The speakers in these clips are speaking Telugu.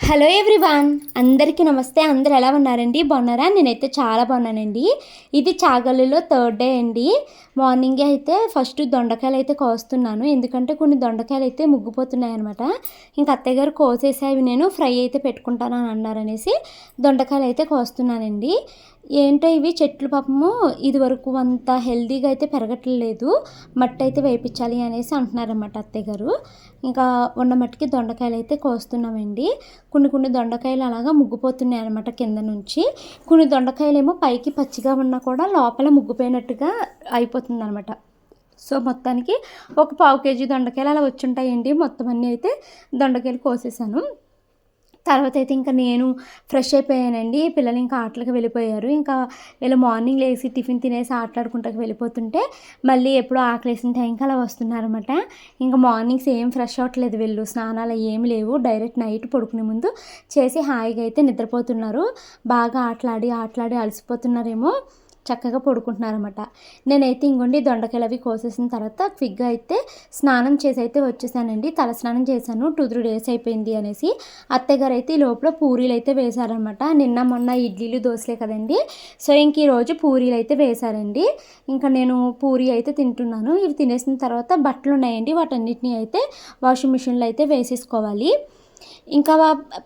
హలో ఎవ్రీవాన్ అందరికీ నమస్తే. అందరు ఎలా ఉన్నారండి? బాగున్నారా? నేనైతే చాలా బాగున్నానండి. ఇది చాగల్లులో థర్డ్ డే అండి. మార్నింగే అయితే ఫస్ట్ దొండకాయలు అయితే కోస్తున్నాను. ఎందుకంటే కొన్ని దొండకాయలు అయితే ముగ్గిపోతున్నాయి అనమాట ఇంకా అత్తయ్య గారు కోసేసి అవి నేను ఫ్రై అయితే పెట్టుకుంటాను అని అన్నారనేసి దొండకాయలు అయితే కోస్తున్నానండి. ఏంటో ఇవి చెట్లు పాపము. ఇది వరకు అంత హెల్తీగా అయితే పెరగట్లేదు. మట్టి అయితే వేయించాలి అనేసి అంటున్నారన్నమాట అత్తయ్య గారు. ఇంకా ఉన్న మట్టికి దొండకాయలు అయితే కోస్తున్నామండి. కొన్ని కొన్ని దొండకాయలు అలాగా ముగ్గుపోతున్నాయి అనమాట కింద నుంచి. కొన్ని దొండకాయలేమో పైకి పచ్చిగా ఉన్నా కూడా లోపల ముగ్గుపోయినట్టుగా అయిపోతుంది అనమాట సో మొత్తానికి ఒక పావు కేజీ దొండకాయలు అలా వచ్చుంటాయండి. మొత్తం అన్నీ అయితే దొండకాయలు కోసేసాను. తర్వాత అయితే ఇంకా నేను ఫ్రెష్ అయిపోయానండి. పిల్లలు ఇంకా ఆటలకు వెళ్ళిపోయారు. ఇంకా వీళ్ళు మార్నింగ్ లేచి టిఫిన్ తినేసి ఆటలాడుకుంటాకి వెళ్ళిపోతుంటే మళ్ళీ ఎప్పుడో ఆకలేసిన టైంకి అలా వస్తున్నారనమాట ఇంకా మార్నింగ్స్ ఏం ఫ్రెష్ అవ్వట్లేదు వీళ్ళు. స్నానాలు ఏమి లేవు. డైరెక్ట్ నైట్ పడుకునే ముందు చేసి హాయిగా అయితే నిద్రపోతున్నారు. బాగా ఆటలాడి ఆటలాడి అలసిపోతున్నారేమో. చక్కగా పడుకుంటున్నారనమాట నేనైతే ఇంకొండి దొండకాయలు అవి కోసేసిన తర్వాత క్విక్గా అయితే స్నానం చేసి అయితే వచ్చేసానండి. తల స్నానం చేశాను. టూ త్రీ డేస్ అయిపోయింది అనేసి అత్తగారు అయితే ఈ లోపల పూరీలు అయితే వేశారనమాట నిన్న మొన్న ఇడ్లీలు దోశలే కదండి. సో ఇంక ఈరోజు పూరీలు అయితే వేశారండి. ఇంకా నేను పూరి అయితే తింటున్నాను. ఇవి తినేసిన తర్వాత బట్టలు ఉన్నాయండి వాటన్నిటిని అయితే వాషింగ్ మిషన్లో అయితే వేసేసుకోవాలి. ఇంకా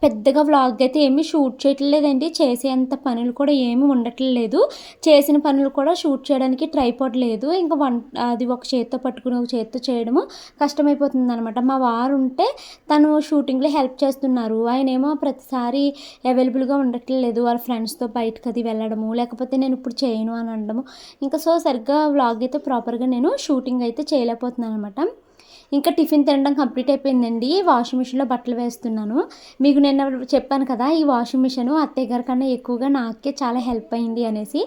పెద్దగా వ్లాగ్ అయితే ఏమీ షూట్ చేయట్లేదండి. చేసేంత పనులు కూడా ఏమీ ఉండట్లేదు. చేసిన పనులు కూడా షూట్ చేయడానికి ట్రైపాడ్ లేదు. ఇంకా వన్ అది ఒక చేత్తో పట్టుకుని ఒక చేత్తో చేయడము కష్టమైపోతుంది అనమాట మా వారు ఉంటే తను షూటింగ్లో హెల్ప్ చేస్తున్నారు. ఆయన ఏమో ప్రతిసారి అవైలబుల్గా ఉండట్లేదు. వాళ్ళ ఫ్రెండ్స్తో బయటకు అది వెళ్ళడము లేకపోతే నేను ఇప్పుడు చేయను అని అనడము. ఇంకా సో సరిగ్గా వ్లాగ్ అయితే ప్రాపర్గా నేను షూటింగ్ అయితే చేయలేకపోతున్నాను అనమాట ఇంకా టిఫిన్ తినడం కంప్లీట్ అయిపోయిందండి. వాషింగ్ మిషన్లో బట్టలు వేస్తున్నాను. మీకు నేను చెప్పాను కదా ఈ వాషింగ్ మిషన్ అత్తయ్య గారి కన్నా ఎక్కువగా నాకే చాలా హెల్ప్ అయింది అనేసి.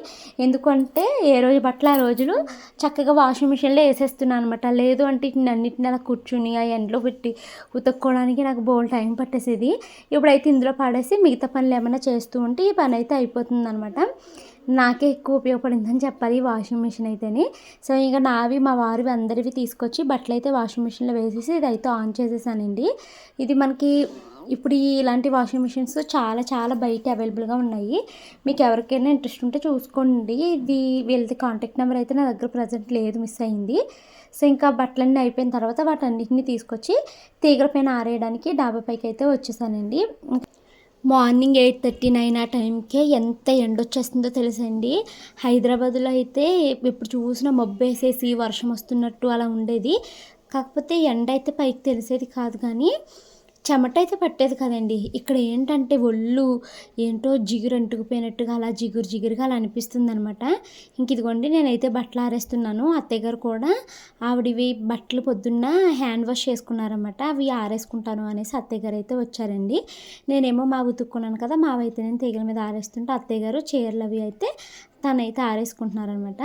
ఎందుకంటే ఏ రోజు బట్టలు ఆ రోజులు చక్కగా వాషింగ్ మిషన్లో వేసేస్తున్నాను అనమాట లేదు అంటే ఇన్ని అన్నిటిని అలా కూర్చుని ఆ ఎండలో పెట్టి ఉతుక్కోవడానికి నాకు బోల్ టైం పట్టేసేది. ఇప్పుడైతే ఇందులో పడేసి మిగతా పనులు ఏమైనా చేస్తూ ఉంటే ఈ పని అయితే అయిపోతుంది అనమాట నాకే ఎక్కువ ఉపయోగపడిందని చెప్పాలి వాషింగ్ మిషన్ అయితేనే. సో ఇంకా నావి మా వారివి అందరివి తీసుకొచ్చి బట్టలు అయితే వాషింగ్ మిషన్లో వేసేసి ఇది అయితే ఆన్ చేసేసానండి. ఇది మనకి ఇప్పుడు ఇలాంటి వాషింగ్ మిషన్స్ చాలా చాలా బయట అవైలబుల్గా ఉన్నాయి. మీకు ఎవరికైనా ఇంట్రెస్ట్ ఉంటే చూసుకోండి. ఇది వీళ్ళది కాంటాక్ట్ నెంబర్ అయితే నా దగ్గర ప్రజెంట్ లేదు మిస్ అయింది. సో ఇంకా బట్టలన్నీ అయిపోయిన తర్వాత వాటన్నిటిని తీసుకొచ్చి తీగల పైన ఆరేయడానికి డాబా పైకి అయితే వచ్చేసానండి. మార్నింగ్ ఎయిట్ థర్టీ నైన్ ఆ టైంకే ఎంత ఎండ వచ్చేస్తుందో తెలుసండి. హైదరాబాద్లో అయితే ఇప్పుడు చూసిన మబ్బు వేసేసి వర్షం వస్తున్నట్టు అలా ఉండేది. కాకపోతే ఎండ అయితే పైకి తెలిసేది కాదు కానీ చెమటైతే పట్టేది కదండి. ఇక్కడ ఏంటంటే ఒళ్ళు ఏంటో జిగురు అంటుకుపోయినట్టుగా అలా జిగురు జిగురుగా అలా అనిపిస్తుంది అనమాట ఇంక ఇదిగోండి నేనైతే బట్టలు ఆరేస్తున్నాను. అత్తయ్య గారు కూడా ఆవిడవి బట్టలు పొద్దున్న హ్యాండ్ వాష్ చేసుకున్నారనమాట. అవి ఆరేసుకుంటాను అనేసి అత్తయ్య గారు అయితే వచ్చారండి. నేనేమో మా ఉతుక్కున్నాను కదా మావైతే నేను తీగల మీద ఆరేస్తుంటే అత్తయ్య గారు చీరలు అవి అయితే తనైతే ఆరేసుకుంటున్నారనమాట.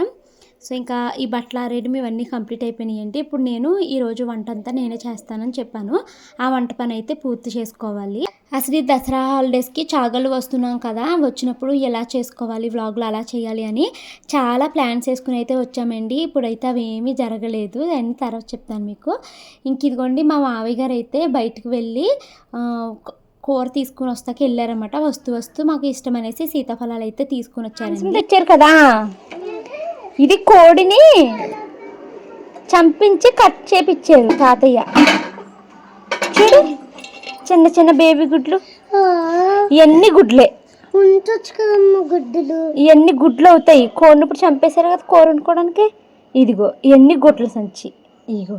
సో ఇంకా ఈ బట్టలు ఆరేయడం ఇవన్నీ కంప్లీట్ అయిపోయినాయండి ఇప్పుడు నేను ఈరోజు వంట అంతా నేనే చేస్తానని చెప్పాను. ఆ వంట పని అయితే పూర్తి చేసుకోవాలి. అసలు ఈ దసరా హాలిడేస్కి చాగలు వస్తున్నాం కదా వచ్చినప్పుడు ఎలా చేసుకోవాలి వ్లాగ్లు అలా చేయాలి అని చాలా ప్లాన్స్ వేసుకుని అయితే వచ్చామండి. ఇప్పుడైతే అవి ఏమీ జరగలేదు. అని తర్వాత చెప్తాను మీకు. ఇంక ఇదిగోండి మా మావయ్య గారు అయితే బయటకు వెళ్ళి కూర తీసుకుని వస్తాక వెళ్ళారనమాట వస్తూ వస్తూ మాకు ఇష్టం అనేసి సీతాఫలాలు అయితే తీసుకుని వచ్చారు తెచ్చారు కదా? ఇది కోడిని చంపించి కట్ చేపిచ్చారు తాతయ్య. చూడు చిన్న చిన్న బేబీ గుడ్లు. ఇవన్నీ గుడ్లే. గుడ్డులు. ఇవన్నీ గుడ్లు అవుతాయి. కోడిని ఇప్పుడు చంపేశారు కదా కూర వండుకోవడానికి? ఇదిగో ఇవన్నీ గుడ్ల సంచి. ఇదిగో.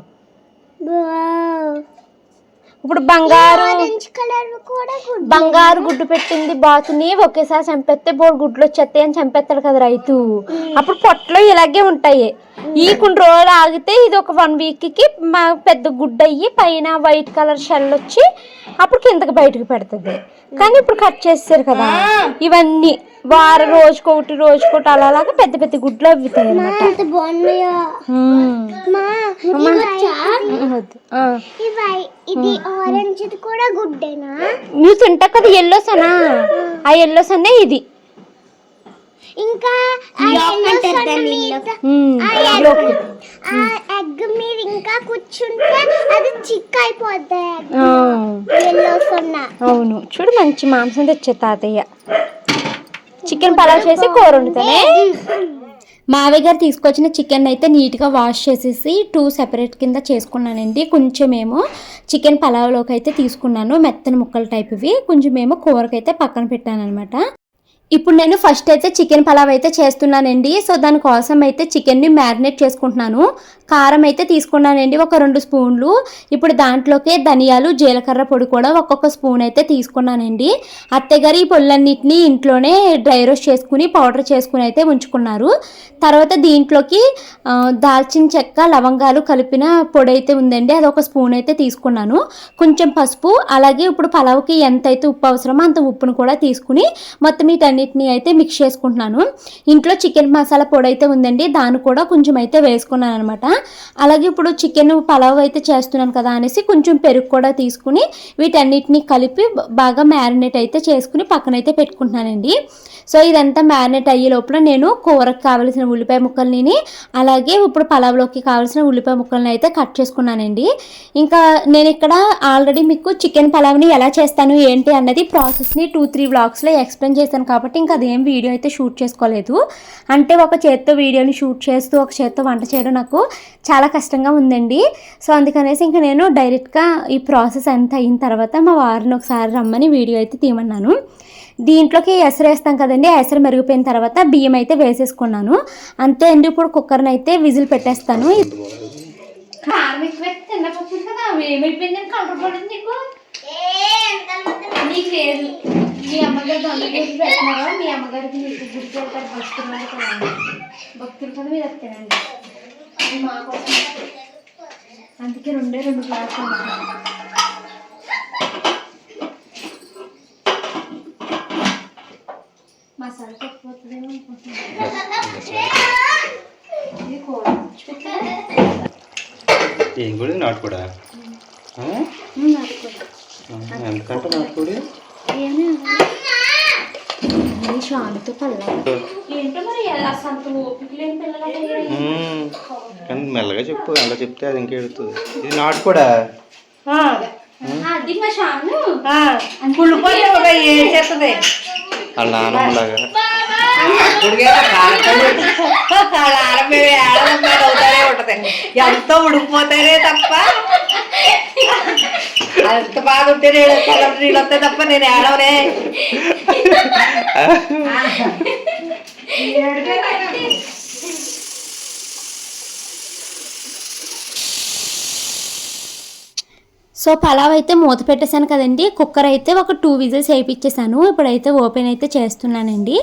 ఇప్పుడు బంగారు బంగారు గుడ్డు పెట్టింది బాతుని ఒకేసారి చంపేస్తే బోడు గుడ్లు వచ్చేస్తాయి అని చంపేస్తాడు కదా రైతు. అప్పుడు పొట్టలో ఇలాగే ఉంటాయి. ఈ కొన్ని రోజులు ఆగితే ఇది ఒక వన్ వీక్కి మా పెద్ద గుడ్డు అయ్యి పైన వైట్ కలర్ షెల్ వచ్చి అప్పుడు కిందకి బయటకు పెడుతుంది. కానీ ఇప్పుడు కట్ చేస్తారు కదా. ఇవన్నీ. వారం రోజుకొకటి రోజుకొకటి అలా అలాగా పెద్ద పెద్ద గుడ్లు అన్నమాట గుడ్డేనా? నువ్వు తింటా కదా ఎల్లోస్ అనా ఆ ఎల్లోస్ అనే ఇది. ఇంకా మీద ఎగ్ ఇంకా కూర్చుంటే అది చిక్ అయిపోద్ది. ఎల్లో అవును. చూడు మంచి మాంసం తెచ్చే తాతయ్య. చికెన్ పలావ్ చేసి కూర వండుతానే? మావయ్య గారు తీసుకొచ్చిన చికెన్ అయితే నీట్గా వాష్ చేసేసి టూ సెపరేట్ కింద చేసుకున్నానండి. కొంచెమేమో చికెన్ పలావ్లోకి అయితే తీసుకున్నాను. మెత్తని ముక్కల టైప్ ఇవి. కొంచెమేమో కూరకైతే పక్కన పెట్టాను అనమాట ఇప్పుడు నేను ఫస్ట్ అయితే చికెన్ పలావ్ అయితే చేస్తున్నానండి. సో దానికోసం అయితే చికెన్ని మ్యారినేట్ చేసుకుంటున్నాను. కారం అయితే తీసుకున్నానండి ఒక రెండు స్పూన్లు. ఇప్పుడు దాంట్లోకే ధనియాలు జీలకర్ర పొడి కూడా ఒక్కొక్క స్పూన్ అయితే తీసుకున్నానండి. అత్తగారు ఈ పొల్లన్నిటిని ఇంట్లోనే డ్రై రోస్ట్ చేసుకుని పౌడర్ చేసుకుని అయితే ఉంచుకున్నారు. తర్వాత దీంట్లోకి దాల్చిన చెక్క లవంగాలు కలిపిన పొడి అయితే ఉందండి. అది ఒక స్పూన్ అయితే తీసుకున్నాను. కొంచెం పసుపు అలాగే ఇప్పుడు పలావ్కి ఎంత అయితే ఉప్పు అవసరమో అంత ఉప్పును కూడా తీసుకుని మొత్తం వీటన్నిటిని అయితే మిక్స్ చేసుకుంటున్నాను. ఇంట్లో చికెన్ మసాలా పొడి అయితే ఉందండి. దాన్ని కూడా కొంచెం అయితే వేసుకున్నాను అనమాట అలాగే ఇప్పుడు చికెన్ పలావ్ అయితే చేస్తున్నాను కదా అనేసి కొంచెం పెరుగు కూడా తీసుకుని వీటన్నిటిని కలిపి బాగా మ్యారినేట్ అయితే చేసుకుని పక్కనైతే పెట్టుకుంటున్నానండి. సో ఇదంతా మ్యారినేట్ అయ్యే లోపల నేను కూరకు కావలసిన ఉల్లిపాయ ముక్కల్ని అలాగే ఇప్పుడు పలావ్లోకి కావాల్సిన ఉల్లిపాయ ముక్కల్ని అయితే కట్ చేసుకున్నానండి. ఇంకా నేను ఇక్కడ ఆల్రెడీ మీకు చికెన్ పలావ్ని ఎలా చేస్తాను ఏంటి అన్నది ప్రాసెస్ని టూ త్రీ బ్లాగ్స్లో ఎక్స్ప్లెయిన్ చేశాను కాబట్టి ఇంకా అదేం వీడియో అయితే షూట్ చేసుకోలేదు. అంటే ఒక చేత్తో వీడియోని షూట్ చేస్తూ ఒక చేత్తో వంట చేయడం నాకు చాలా కష్టంగా ఉందండి. సో అందుకనేసి ఇంకా నేను డైరెక్ట్గా ఈ ప్రాసెస్ అంతా అయిన తర్వాత మా వారిని ఒకసారి రమ్మని వీడియో అయితే తీయమన్నాను. దీంట్లోకి ఎసరు వేస్తాం కదండి ఎసరు మెరిగిపోయిన తర్వాత బియ్యం అయితే వేసేసుకున్నాను. అంతే అండి ఇప్పుడు కుక్కర్ని అయితే విజిల్ పెట్టేస్తాను. నీకు? లేదు మీ అమ్మగారు పెట్టినారా మీ అమ్మగారికి మీకు గుర్తు భక్తులు భక్తులు మీరు వస్తానండి అది మా కోసం అందుకే రెండే రెండు గ్లాసులు. మసాలా అనుకుంటున్నాను. ఇది కూర? ఏం కూడా? నాటుకోడా? ఎంతకంటే నాటుకోడి ఏమీ ఈ షాన్తో పల్లా ఏంటో మరి అసలు అంత ఓపిక లేని పిల్లలు మ్మ్. కానీ మెల్లగా చెప్పు అలా చెప్తే అది ఇంకెడుతుంది. ఇది ఏం చేస్తుంది? వాళ్ళ నాన్నమ్మలాగా వాళ్ళ అవుతానే ఉంటది ఎంతో ఉడికిపోతేనే తప్ప అంత బాధ ఉంటే నీళ్ళు కొలం నీళ్ళు వస్తాయి తప్ప నేను ఏడవనే సో పలావ్ అయితే మూత పెట్టేశాను కదండి. కుక్కర్ అయితే ఒక టూ విజిల్స్ వేయించేసాను ఇప్పుడైతే ఓపెన్ అయితే చేస్తున్నానండి.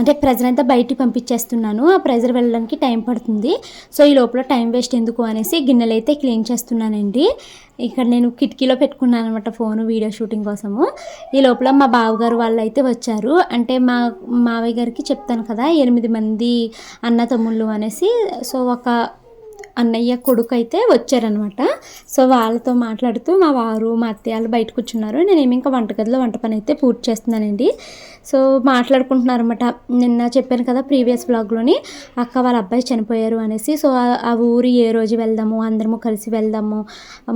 అంటే ప్రెజర్ అంతా బయటికి పంపించేస్తున్నాను. ఆ ప్రెజర్ వెళ్ళడానికి టైం పడుతుంది. సో ఈ లోపల టైం వేస్ట్ ఎందుకు అనేసి గిన్నెలు అయితే క్లీన్ చేస్తున్నానండి. ఇక్కడ నేను కిటికీలో పెట్టుకున్నాను అనమాట ఫోన్ వీడియో షూటింగ్ కోసము. ఈ లోపల మా బావగారు వాళ్ళు అయితే వచ్చారు. అంటే మా మావయ్య గారికి చెప్తాను కదా ఎనిమిది మంది అన్న తమ్ముళ్ళు అనేసి. సో ఒక అన్నయ్య కొడుకు అయితే వచ్చారనమాట సో వాళ్ళతో మాట్లాడుతూ మా వారు మా అత్తయ్యలు బయట కూర్చున్నారు. నేనేమి ఇంకా వంటగదిలో వంట పని అయితే పూర్తి చేస్తున్నానండి. సో మాట్లాడుకుంటున్నారు అనమాట నిన్న చెప్పాను కదా ప్రీవియస్ బ్లాగ్లోని అక్క వాళ్ళ అబ్బాయి చనిపోయారు అనేసి. సో ఆ- ఆ ఊరు ఏ రోజు వెళ్దాము అందరము కలిసి వెళ్దాము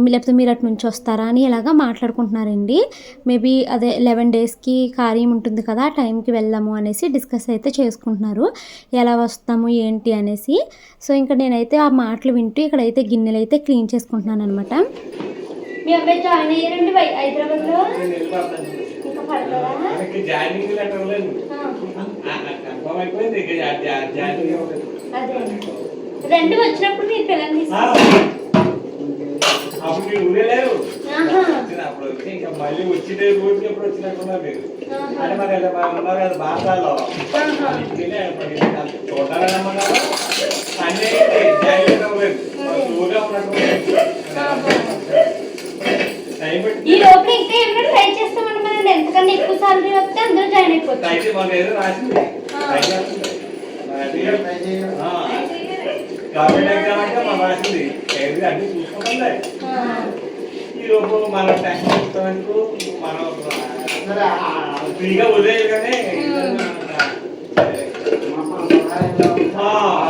లేకపోతే మీరు అటు నుంచి వస్తారా అని ఇలాగా మాట్లాడుకుంటున్నారండి. మేబీ అదే లెవెన్ డేస్కి కార్యం ఉంటుంది కదా ఆ టైంకి వెళ్దాము అనేసి డిస్కస్ అయితే చేసుకుంటున్నారు. ఎలా వస్తాము ఏంటి అనేసి. సో ఇంకా నేనైతే ఆ మాటలు వింటూ ఇక్కడైతే గిన్నెలు అయితే క్లీన్ చేసుకుంటున్నాను అనమాట మీ అబ్బాయి జాయిన్ అయ్యారండి హైదరాబాద్లో? రెండు వచ్చినప్పుడు మీరు పిల్లల్ని అప్పుడు వచ్చి ఇంకా మళ్ళీ ఎప్పుడు మీరు. అంటే మరి ఉన్నారు కదా చూడాలని నమ్మకాలు ఈ లోపల ఇంకా ఏమైనా ట్రై చేస్తామండి మనం ఎంతకన్నా ఎక్కువ సాలరీ వస్తే అందరూ జాయిన్ అయిపోతాం అయితే మన టెన్షన్ చెప్తామందుకు మనం ఫ్రీగా వదిలేదు కానీ Wow.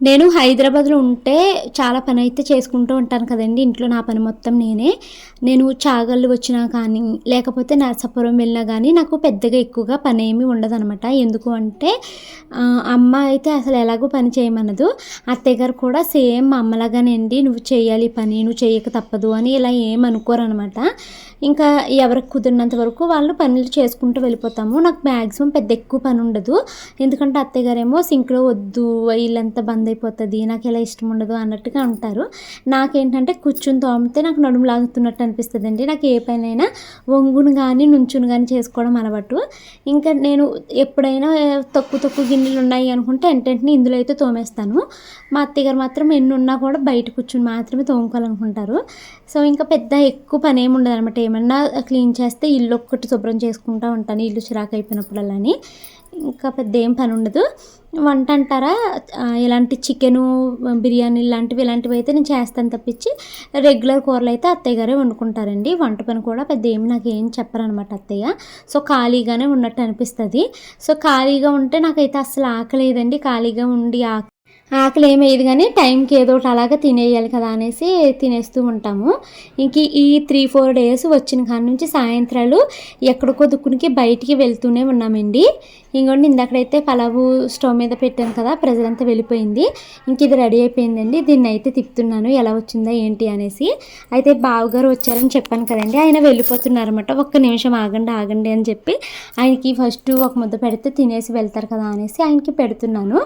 నేను హైదరాబాద్లో ఉంటే చాలా పని అయితే చేసుకుంటూ ఉంటాను కదండి. ఇంట్లో నా పని మొత్తం నేనే. నేను చాగళ్ళు వచ్చినా కానీ లేకపోతే నరసాపురం వెళ్ళినా కానీ నాకు పెద్దగా ఎక్కువగా పని ఏమీ ఉండదన్నమాట. ఎందుకు అంటే అమ్మ అయితే అసలు ఎలాగో పని చేయమనదు. అత్తయ్య గారు కూడా సేమ్ మా అమ్మలాగానండి నువ్వు చేయాలి పని నువ్వు చేయక తప్పదు అని ఇలా ఏం అనమాట ఇంకా ఎవరికి కుదిరినంత వరకు వాళ్ళు పనులు చేసుకుంటూ వెళ్ళిపోతాము. నాకు మ్యాక్సిమం పెద్ద ఎక్కువ పని ఉండదు. ఎందుకంటే అత్తయ్య గారేమో సింక్లో వద్దు ఇల్లంతా బంద్ అయిపోతుంది నాకు ఎలా ఇష్టం ఉండదు అన్నట్టుగా ఉంటారు నాకేంటంటే కూర్చుని తోమితే నాకు నడుము లాగుతున్నట్టు అనిపిస్తుంది అండి నాకు ఏ పైనైనా వంగును కానీ నుంచుని కానీ చేసుకోవడం అలవాటు. ఇంకా నేను ఎప్పుడైనా తక్కువ తక్కువ గిన్నెలు ఉన్నాయి అనుకుంటే వెంటనే ఇందులో అయితే తోమేస్తాను. మా అత్తగారు మాత్రం ఎన్ని ఉన్నా కూడా బయట కూర్చుని మాత్రమే తోముకోవాలనుకుంటారు. సో ఇంకా పెద్ద ఎక్కువ పని ఏమి ఉండదు అనమాట ఏమన్నా క్లీన్ చేస్తే ఇల్లు ఒక్కటి శుభ్రం చేసుకుంటూ ఉంటాను ఇల్లు చిరాకు అయిపోయినప్పుడల్లాని ఇంకా పెద్ద ఏం పని ఉండదు. వంట అంటారా ఇలాంటి చికెను బిర్యానీ ఇలాంటివి ఇలాంటివి అయితే నేను చేస్తాను తప్పించి రెగ్యులర్ కూరలు అయితే అత్తయ్య గారే వండుకుంటారండి. వంట పని కూడా పెద్ద ఏం నాకు ఏం చెప్పరనమాట అత్తయ్య. సో ఖాళీగానే ఉన్నట్టు అనిపిస్తుంది. సో ఖాళీగా ఉంటే నాకైతే అసలు ఆకలేదండి. ఖాళీగా ఉండి ఆకలి ఆకలి ఏమయ్యేది కానీ టైంకి ఏదో ఒకటి అలాగా తినేయాలి కదా అనేసి తినేస్తూ ఉంటాము. ఇంక ఈ త్రీ ఫోర్ డేస్ వచ్చిన కాడ నుంచి సాయంత్రాలు ఎక్కడికో దుక్కునికి బయటికి వెళ్తూనే ఉన్నామండి. ఇంకోండి ఇందాకడైతే పలావు స్టవ్ మీద పెట్టాను కదా ప్రజలంతా వెళ్ళిపోయింది. ఇంక ఇది రెడీ అయిపోయిందండి. దీన్ని అయితే తిప్పుతున్నాను. ఎలా వచ్చిందా ఏంటి అనేసి. అయితే బావగారు వచ్చారని చెప్పాను కదండి. ఆయన వెళ్ళిపోతున్నారనమాట ఒక్క నిమిషం ఆగండి ఆగండి అని చెప్పి ఆయనకి ఫస్ట్ ఒక ముద్ద పెడితే తినేసి వెళ్తారు కదా అనేసి ఆయనకి పెడుతున్నాను.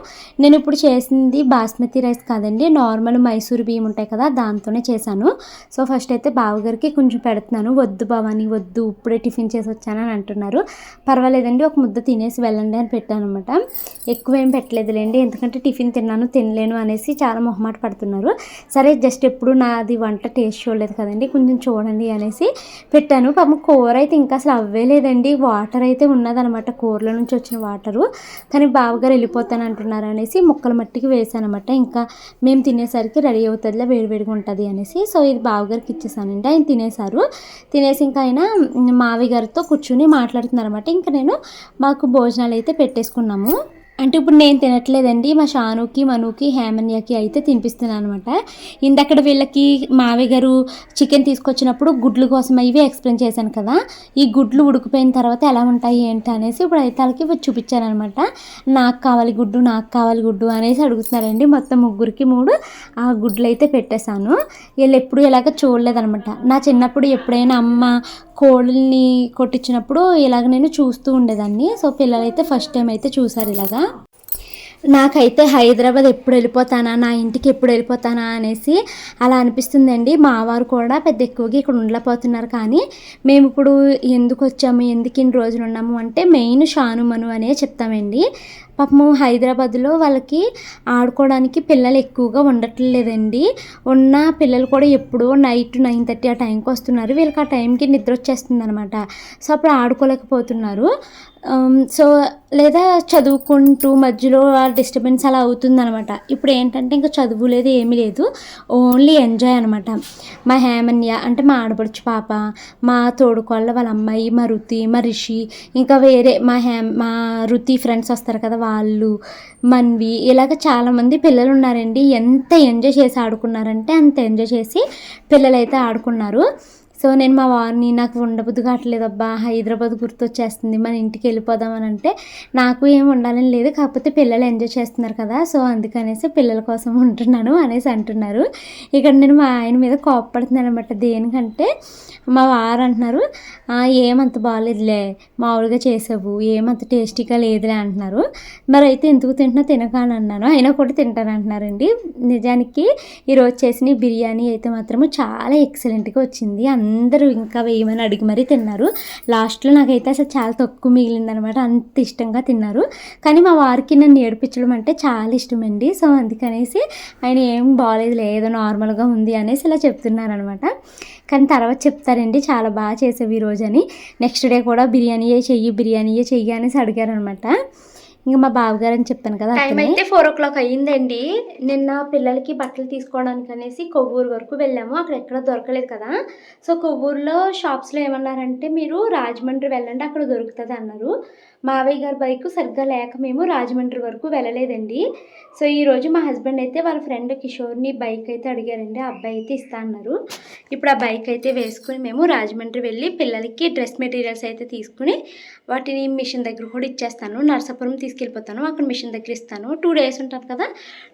నేను ఇప్పుడు చేసింది బాస్మతి రైస్ కాదండి. నార్మల్ మైసూర్ బియ్యం ఉంటాయి కదా దాంతోనే చేశాను. సో ఫస్ట్ అయితే బావగారికి కొంచెం పెడుతున్నాను. వద్దు భవాని వద్దు ఇప్పుడే టిఫిన్ చేసి వచ్చానని అంటున్నారు. పర్వాలేదండి ఒక ముద్ద తినేసి వెళ్ళండి. అని పెట్టాను అనమాట ఎక్కువ ఏం పెట్టలేదులేండి ఎందుకంటే టిఫిన్ తిన్నాను తినలేను అనేసి చాలా మొహమాట పడుతున్నారు. సరే జస్ట్ ఎప్పుడు నాది వంట టేస్ట్ చూడలేదు కదండి కొంచెం చూడండి అనేసి పెట్టాను. పాపం కూర అయితే ఇంకా అసలు అవ్వలేదండి వాటర్ అయితే ఉన్నదనమాట కూరలో నుంచి వచ్చిన వాటరు. కానీ బావగారు వెళ్ళిపోతాను అంటున్నారు అనేసి ముక్కల మట్టికి వేసానమాట ఇంకా మేము తినేసరికి రెడీ అవుతుందిలే వేడివేడిగా ఉంటుంది అనేసి. సో ఇది బావగారికి ఇచ్చేసానండి. ఆయన తినేశారు. తినేసి ఇంకా ఆయన మావి గారితో కూర్చుని మాట్లాడుతున్నారు అనమాట ఇంకా నేను మాకు భోజనం భోజనాలు అయితే పెట్టేసుకున్నాము. అంటే ఇప్పుడు నేను తినట్లేదండి. మా షానుకి మనుకి హేమన్యకి అయితే తినిపిస్తున్నాను అనమాట ఇందక్కడ వీళ్ళకి మావయ్య గారు చికెన్ తీసుకొచ్చినప్పుడు గుడ్లు కోసం ఇవి ఎక్స్ప్లెయిన్ చేశాను కదా. ఈ గుడ్లు ఉడికిపోయిన తర్వాత ఎలా ఉంటాయి ఏంటి అనేసి ఇప్పుడు అయితే వాళ్ళకి చూపించాను అనమాట నాకు కావాలి గుడ్డు నాకు కావాలి గుడ్డు అనేసి అడుగుతున్నారండి. మొత్తం ముగ్గురికి మూడు ఆ గుడ్లు అయితే పెట్టేశాను. వీళ్ళు ఎప్పుడు ఇలాగ చూడలేదనమాట నా చిన్నప్పుడు ఎప్పుడైనా అమ్మ కోళ్ళని కొట్టించినప్పుడు ఇలాగ నేను చూస్తూ ఉండేదాన్ని. సో పిల్లలైతే ఫస్ట్ టైం అయితే చూసారు ఇలాగా. నాకైతే హైదరాబాద్ ఎప్పుడు వెళ్ళిపోతానా నా ఇంటికి ఎప్పుడు వెళ్ళిపోతానా అనేసి అలా అనిపిస్తుందండి. మా వారు కూడా పెద్ద ఎక్కువగా ఇక్కడ ఉండలేకపోతున్నారు. కానీ మేము ఇప్పుడు ఎందుకు వచ్చాము ఎందుకు ఇన్ని రోజులు ఉన్నాము అంటే మెయిన్ షానుమను అనే చెప్తామండి. పాపము హైదరాబాద్లో వాళ్ళకి ఆడుకోవడానికి పిల్లలు ఎక్కువగా ఉండట్లేదండి. ఉన్న పిల్లలు కూడా ఎప్పుడో నైట్ నైన్ థర్టీ ఆ టైంకి వస్తున్నారు. వీళ్ళకి ఆ టైంకి నిద్ర వచ్చేస్తుంది అనమాట సో అప్పుడు ఆడుకోలేకపోతున్నారు. సో లేదా చదువుకుంటూ మధ్యలో ఆ డిస్టర్బెన్స్ అలా అవుతుందనమాట ఇప్పుడు ఏంటంటే ఇంకా చదువు లేదు ఏమీ లేదు. ఓన్లీ ఎంజాయ్ అనమాట మా హేమన్య అంటే మా ఆడపడుచు పాప మా తోడుకోళ్ళ వాళ్ళ అమ్మాయి మా రుతి మా రిషి ఇంకా వేరే మా హేమ్ మా రుతి ఫ్రెండ్స్ వస్తారు కదా వాళ్ళు మన్వి ఇలాగ చాలామంది పిల్లలు ఉన్నారండి ఎంత ఎంజాయ్ చేసి ఆడుకున్నారంటే అంత ఎంజాయ్ చేసి పిల్లలైతే ఆడుకున్నారు. సో నేను మా వారిని నాకు ఉండబుద్ధి కావట్లేదు అబ్బా హైదరాబాద్ గుర్తొచ్చేస్తుంది మన ఇంటికి వెళ్ళిపోదాం అని అంటే నాకు ఏం ఉండాలని లేదు కాకపోతే పిల్లలు ఎంజాయ్ చేస్తున్నారు కదా సో అందుకనేసి పిల్లల కోసం ఉంటున్నాను అనేసి అంటున్నారు. ఇక్కడ నేను మా ఆయన మీద కోపడుతున్నాను అనమాట దేనికంటే మా వారు అంటున్నారు ఏమంత బాగాలేదులే మామూలుగా చేసావు ఏమంత టేస్టీగా లేదులే అంటున్నారు. మరి అయితే ఎందుకు తింటున్నా తినకాని అన్నాను అయినా కూడా తింటాను అంటున్నారండి. నిజానికి ఈరోజు చేసిన బిర్యానీ అయితే మాత్రము చాలా ఎక్సలెంట్గా వచ్చింది అందరూ అందరూ ఇంకా వేయమని అడిగి మరీ తిన్నారు. లాస్ట్లో నాకైతే అసలు చాలా తక్కువ మిగిలిందనమాట. అంత ఇష్టంగా తిన్నారు. కానీ మా వారికి నన్ను ఏడిపించడం అంటే చాలా ఇష్టమండి. సో అందుకనేసి ఆయన ఏం బాగాలేదు ఏదో నార్మల్గా ఉంది అనేసి ఇలా చెప్తున్నారనమాట. కానీ తర్వాత చెప్తారండి చాలా బాగా చేసావు ఈరోజు అని నెక్స్ట్ డే కూడా బిర్యానీయే చెయ్యి బిర్యానీయే చెయ్యి అనేసి అడిగారనమాట. ఇంకా మా బావగారు అని చెప్పాను కదా టైం. అయితే ఫోర్ ఓ క్లాక్ అయ్యిందండి. నిన్న పిల్లలకి బట్టలు తీసుకోవడానికి అనేసి కొవ్వూరు వరకు వెళ్ళాము. అక్కడ ఎక్కడ దొరకలేదు కదా. సో కొవ్వూరులో షాప్స్లో ఏమన్నారంటే మీరు రాజమండ్రి వెళ్ళండి అక్కడ దొరుకుతుంది అన్నారు. మావయ్య గారి బైక్ సరిగ్గా లేక మేము రాజమండ్రి వరకు వెళ్ళలేదండి. సో ఈరోజు మా హస్బెండ్ అయితే వాళ్ళ ఫ్రెండ్ కిషోర్ని బైక్ అయితే అడిగారండి. ఆ అబ్బాయి అయితే ఇస్తా అన్నారు. ఇప్పుడు ఆ బైక్ అయితే వేసుకుని మేము రాజమండ్రి వెళ్ళి పిల్లలకి డ్రెస్ మెటీరియల్స్ అయితే తీసుకుని వాటిని మిషన్ దగ్గర కూడా ఇచ్చేస్తాను. నర్సాపురం తీసుకెళ్ళిపోతాను. అక్కడ మిషన్ దగ్గర ఇస్తాను. టూ డేస్ ఉంటుంది కదా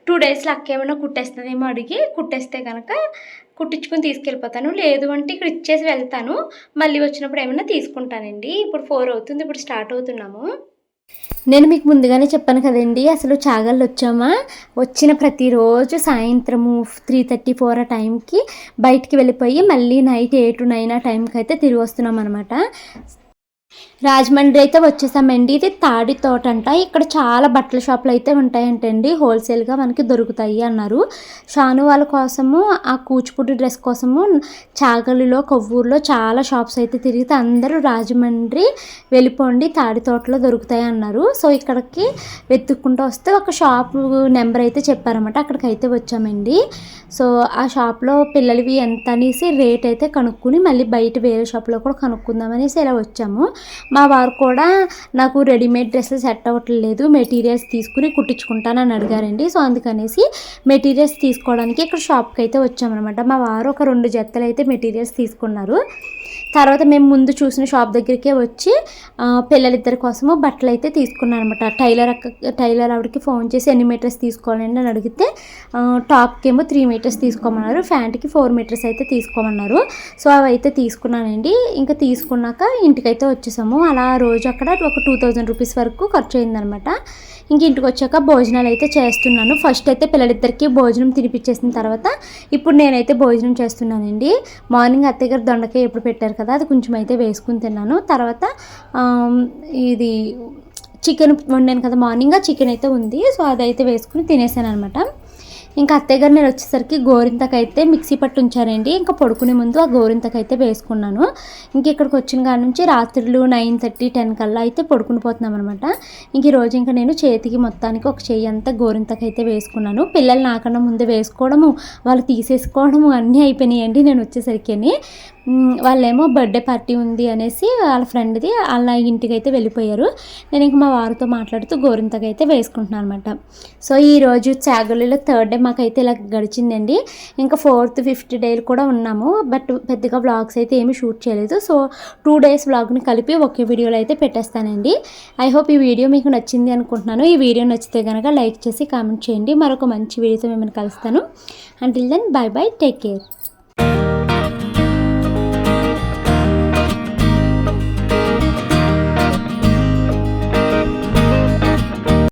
టూ డేస్లో అక్క ఏమైనా కుట్టేస్తుందేమో అడిగి కుట్టేస్తే కనుక కుట్టించుకొని తీసుకెళ్ళిపోతాను. లేదు అంటే ఇక్కడ ఇచ్చేసి వెళ్తాను. మళ్ళీ వచ్చినప్పుడు ఏమైనా తీసుకుంటానండి. ఇప్పుడు ఫోర్ అవుతుంది. ఇప్పుడు స్టార్ట్ అవుతున్నాము. నేను మీకు ముందుగానే చెప్పాను కదండి. అసలు చాగళ్ళు వచ్చామా? వచ్చిన ప్రతిరోజు సాయంత్రము త్రీ థర్టీ ఫోర్ ఆ టైంకి బయటికి వెళ్ళిపోయి మళ్ళీ నైట్ ఎయిట్ నైన్ ఆ టైంకి అయితే తిరిగి వస్తున్నాం అనమాట రాజమండ్రి అయితే వచ్చేసామండి. ఇది తాడి తోట అంట ఇక్కడ చాలా బట్టల షాపులు అయితే ఉంటాయంటండి. హోల్సేల్గా మనకి దొరుకుతాయి అన్నారు. షాను వాళ్ళ కోసము ఆ కూచిపూడి డ్రెస్ కోసము చాగలిలో కొవ్వూరులో చాలా షాప్స్ అయితే తిరిగితే అందరూ రాజమండ్రి వెళ్ళిపోండి తాడి తోటలో దొరుకుతాయి అన్నారు. సో ఇక్కడికి వెతుక్కుంటూ వస్తే ఒక షాప్ నెంబర్ అయితే చెప్పారన్నమాట. అక్కడికి అయితే వచ్చామండి. సో ఆ షాప్లో పిల్లలవి ఎంత అనేసి రేట్ అయితే కనుక్కుని మళ్ళీ బయట వేరే షాప్లో కూడా కనుక్కుందామనేసి ఇలా వచ్చాము. మా వారు కూడా నాకు రెడీమేడ్ డ్రెస్సెస్ సెట్ అవ్వట్లేదు మెటీరియల్స్ తీసుకుని కుట్టించుకుంటానని అడిగారండి. సో అందుకనేసి మెటీరియల్స్ తీసుకోవడానికి ఇక్కడ షాప్కి అయితే వచ్చామన్నమాట. మా వారు ఒక రెండు జత్తలు అయితే మెటీరియల్స్ తీసుకున్నారు. తర్వాత మేము ముందు చూసిన షాప్ దగ్గరికే వచ్చి పిల్లలిద్దరి కోసము బట్టలు అయితే తీసుకున్నాను అనమాట టైలర్ అక్క టైలర్ ఆవిడకి ఫోన్ చేసి ఎన్ని మీటర్స్ తీసుకోవాలండి అని అడిగితే టాప్కేమో టాప్కి ఏమో త్రీ మీటర్స్ తీసుకోమన్నారు ఫ్యాంట్కి ఫోర్ మీటర్స్ అయితే తీసుకోమన్నారు. సో అవి అయితే తీసుకున్నానండి. ఇంకా తీసుకున్నాక ఇంటికైతే వచ్చేసాము. అలా రోజు అక్కడ ఒక టూ థౌజండ్ రూపీస్ వరకు ఖర్చు అయిందనమాట ఇంక ఇంటికి వచ్చాక భోజనాలు అయితే చేస్తున్నాను. ఫస్ట్ అయితే పిల్లలిద్దరికి భోజనం తినిపించేసిన తర్వాత ఇప్పుడు నేనైతే భోజనం చేస్తున్నానండి. మార్నింగ్ అత్తయ్య గారు దొండకాయ ఎప్పుడు పెట్టారు కదా అది కొంచెం అయితే వేసుకుని తిన్నాను. తర్వాత ఇది చికెన్ వండాను కదా మార్నింగ్ ఆ చికెన్ అయితే ఉంది. సో అదైతే వేసుకుని తినేసాను అనమాట ఇంకా అత్తయ్య గారు నేను వచ్చేసరికి గోరింతకైతే మిక్సీ పట్టు ఉంచారండి ఇంకా పడుకునే ముందు ఆ గోరింతకైతే వేసుకున్నాను. ఇంక ఇక్కడికి వచ్చిన కాడ నుంచి రాత్రులు నైన్ థర్టీ టెన్ కల్లా అయితే పడుకుని పోతున్నాం అనమాట ఇంక ఈ రోజు ఇంకా నేను చేతికి మొత్తానికి ఒక చెయ్యి అంతా గోరింతకైతే వేసుకున్నాను. పిల్లలు నాకన్నా ముందే వేసుకోవడము వాళ్ళు తీసేసుకోవడము అన్నీ అయిపోయినాయండి నేను వచ్చేసరికి వాళ్ళేమో బర్త్డే పార్టీ ఉంది అనేసి వాళ్ళ ఫ్రెండ్ది వాళ్ళ ఇంటికి అయితే వెళ్ళిపోయారు. నేను ఇంక మా వారితో మాట్లాడుతూ గోరింతగా అయితే వేసుకుంటున్నాను అనమాట సో ఈరోజు చాగలిలో థర్డ్ డే మాకైతే ఇలా గడిచిందండి. ఇంకా ఫోర్త్ ఫిఫ్త్ డేలు కూడా ఉన్నాము. బట్ పెద్దగా వ్లాగ్స్ అయితే ఏమీ షూట్ చేయలేదు. సో టూ డేస్ వ్లాగ్ని కలిపి ఒకే వీడియోలో అయితే పెట్టేస్తానండి. ఐ హోప్ ఈ వీడియో మీకు నచ్చింది అనుకుంటున్నాను. ఈ వీడియో నచ్చితే కనుక లైక్ చేసి కామెంట్ చేయండి. మరొక మంచి వీడియోతో మిమ్మల్ని కలుస్తాను. Until then bye bye take care